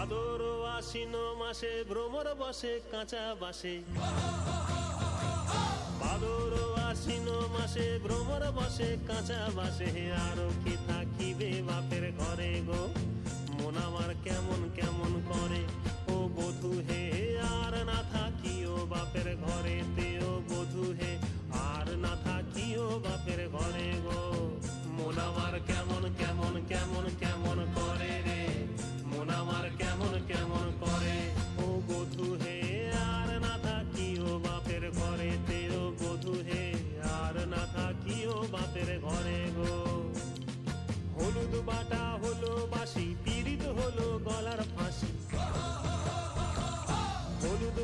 ভাদর আশ্বিন মাসে ভ্রমর বসে, কাঁচা বাসে। ভাদর আশ্বিন মাসে ভ্রমর বসে, কাঁচা বাসে। আরও কি থাকিবে বাপের ঘরে গো? মন আমার কেমন কেমন করে? ও বধু হে আর না থাকিও বাপের ঘরে তেও বধু হে, আর না থাকিও বাপের ঘরে গো। মন আমার কেমন কেমন কেমন কেমন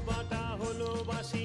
বাটা হলো বাসি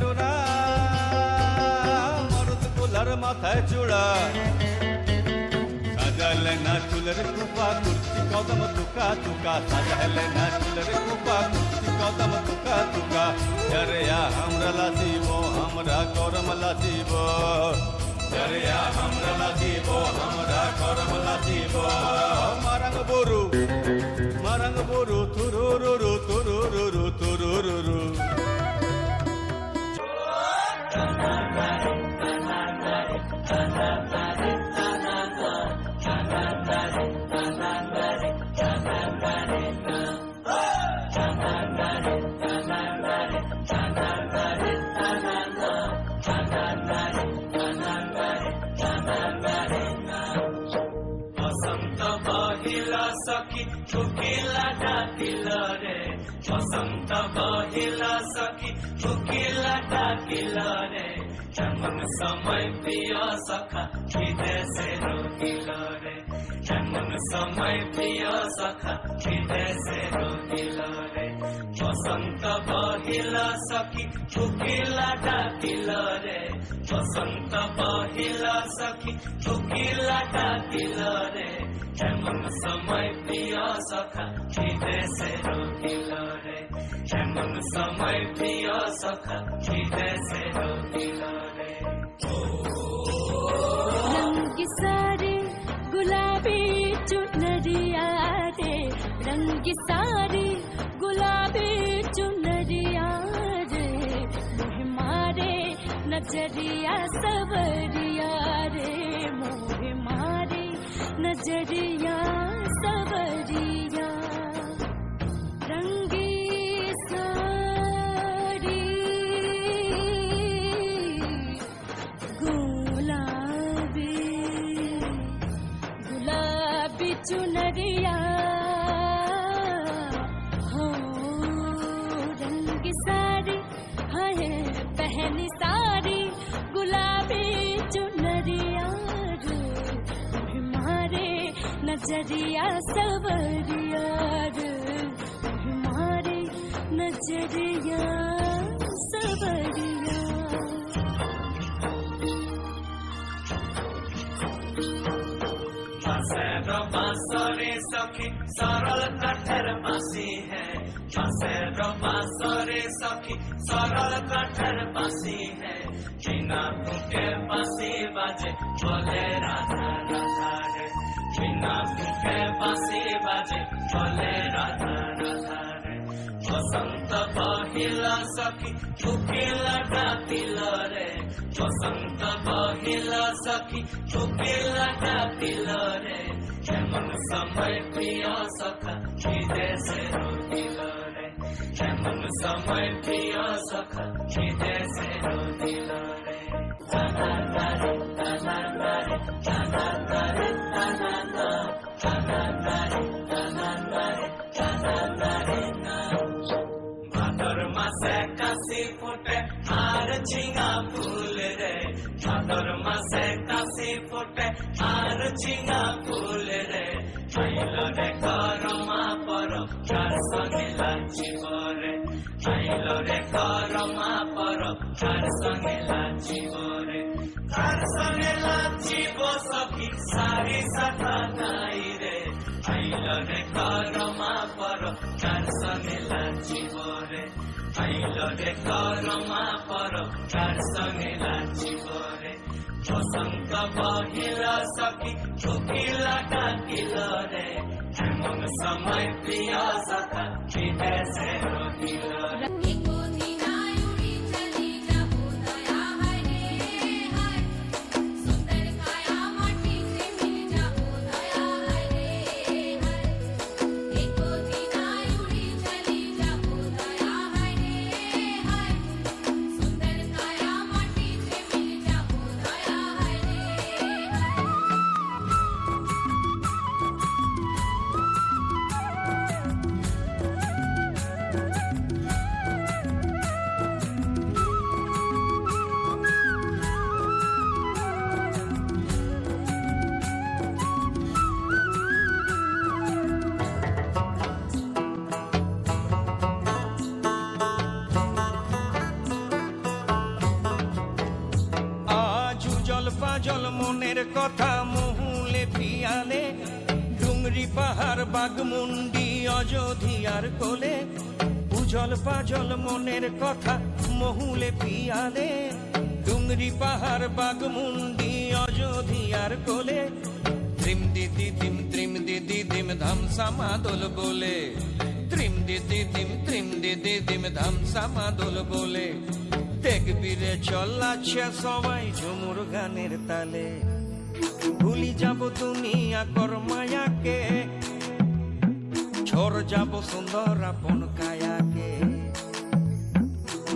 ডোরা মরদ গোলার মাথায় জোড়া সাজালে না চুলের কুপা, কুর্তি, কদম তুকা তুকা সাজালে না চুলের কুপা, কুর্তি, কদম তুকা তুকা জরিয়া আমরা লাসিব আমরা গরম লাসিব জরিয়া আমরা লাসিব আমরা গরম লাসিব বসন্ত বহিলা সখী কোকিলা ডাকিল রে যেমন সময় প্রিয় সখা বিদেশে রহিল রে যেমন সময় প্রিয় সখা বিদেশে রহিল রে বসন্ত বহিলা সখী কোকিলা ডাকিল রে বসন্ত বহিলা সখী কোকিলা ডাকিল রে এমন সময় প্রিয় সখা বিদেশে রহিল রে समय पिया सखा जैसे रंग सारे, गुलाबी चुनरिया रे रंग सारे, गुलाबी चुनरिया रे मुह मारे, नज़रिया सवरिया रे। मुह मारे, नज़रिया सवरिया नजरिया सवरिया रे हमारे नजरिया सवरिया बसेरो बासोरे सखी सरल कठर बसी है बसेरो बासोरे सखी सरल कठर बसी है बिना तुके बसी बजे बोले राधा বিনা বুকে বাঁশি বাজে বলে রাধা রাধা রে বসন্ত বহিলা সখী শুকিলা ডাকিল রে বসন্ত বহিলা সখী শুকিলা ডাকিল রে যেমন সময় প্রিয় সখা বিদেশে রুদিল রে যেমন সময় ফুটে আর ঝিঙা ফুল রে আইল রে করমা পর চার সঙ্গে লাচিব রে আইল রে করমা পর চার সঙ্গে লাচিব রে চার সঙ্গে লাচিব সখী সারি সাথা নাই রে আইল রে করমা পর চার সঙ্গে লাচিব রে আইল রে করমা পর চার সঙ্গে লাচিব রে বসন্ত বহিল সখী চুকিলা ডাকিল রে এমন সময় প্রিয় সখা বিদেশে রহিল রে উজল মনের কথা মহুলে পিয়ালে, ডুংরি পাহাড় বাগমুন্ডি অযোধিয়ার কোলে উজল পাজল মনের কথা মহুলে পিয়ালে, ডুংরি পাহাড় বাগমুন্ডি অযোধিয়ার কোলে, ত্রিম দিদি দিম ত্রিম দিদি দিম ধামসা মাদল বলে ত্রিম দিদি দিম ত্রিম দিদি দিম ধামসা মাদল বলে দেখবি রে চল্লাচ্ছে সবাই ঝুমুর গানের তালে। ভুলি যাব দুনিয়া কর মায়াকে, ঝড় যাব সুন্দর আপন কায়াকে।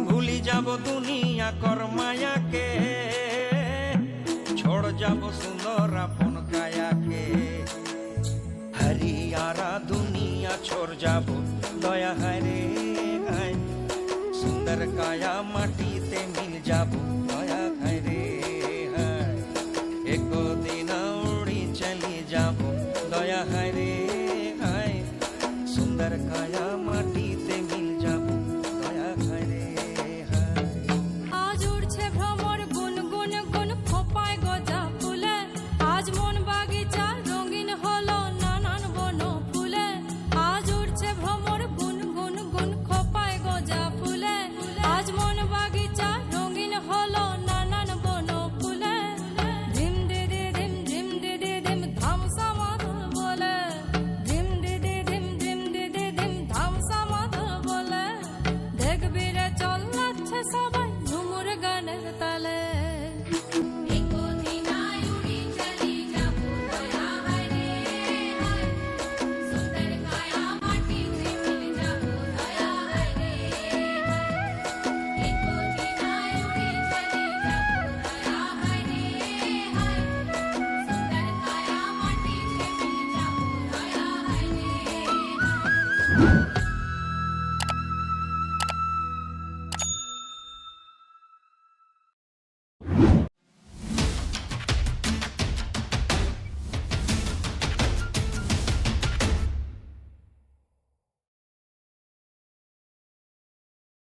ভুলি যাব দুনিয়া কর মায়াকে, ঝড় যাব সুন্দর আপন কায়াকে। হরিয়ারা দুনিয়া छोड़ যাব, দয়া রে হায়। সুন্দর কায়া মাটিতে মিল যাব